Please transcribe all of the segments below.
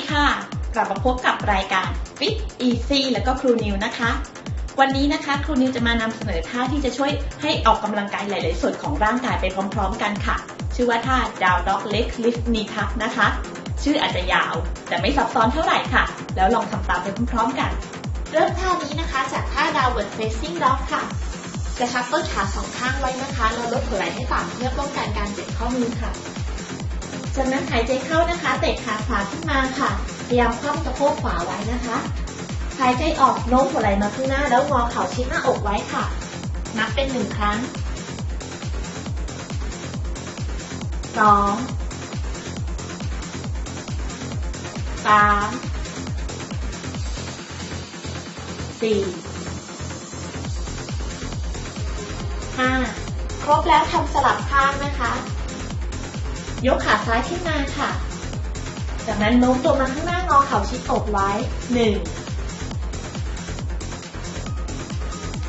ีค่ะ กลับมาพบกับรายการ Fit Easy แล้วก็ครูนิวนะคะ วันนี้นะคะครูนิวจะมานำเสนอท่าที่จะช่วยให้ออกกำลังกายหลาย ๆ ส่วนของร่างกายไปพร้อม ๆ กันค่ะ ชื่อว่าท่า Down Dog Leg Lift Knee Tuck นะคะ ชื่ออาจจะยาว แต่ไม่ซับซ้อนเท่าไหร่ค่ะ แล้วลองทำตามไปพร้อม ๆ กัน เริ่มท่านี้นะคะจากท่า downward facing dog ค่ะกระชับต้นขาสองข้างไว้นะคะแล้วลดหัวไหล่ให้ต่ำเพื่อป้องกันการเจ็บข้อมือค่ะ จากนั้นหายใจเข้านะคะ เตะขาขวาขึ้นมาค่ะ พยายามคว่ำสะโพกขวาไว้นะคะ หายใจออกโน้มหัวไหล่มาข้างหน้า แล้วงอเข่าชิดหน้าอกไว้ค่ะ นับเป็นหนึ่งครั้งสองสามสี่ห้าครบแล้วทำสลับข้างนะคะ ยกขาซ้ายขึ้นมาค่ะ จากนั้นโน้มตัวมาข้างหน้างอเข่าชิดอกไว้หนึ่ง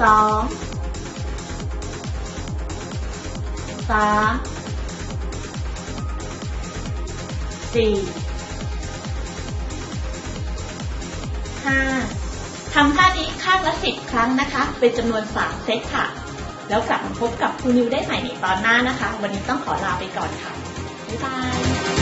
สองสามสี่ห้าทำท่านี้ข้างละสิบครั้งนะคะ เป็นจำนวนสามเซตค่ะ แล้วกลับมาพบกับครูนิวได้ใหม่ในตอนหน้านะคะ วันนี้ต้องขอลาไปก่อนค่ะ 拜。拜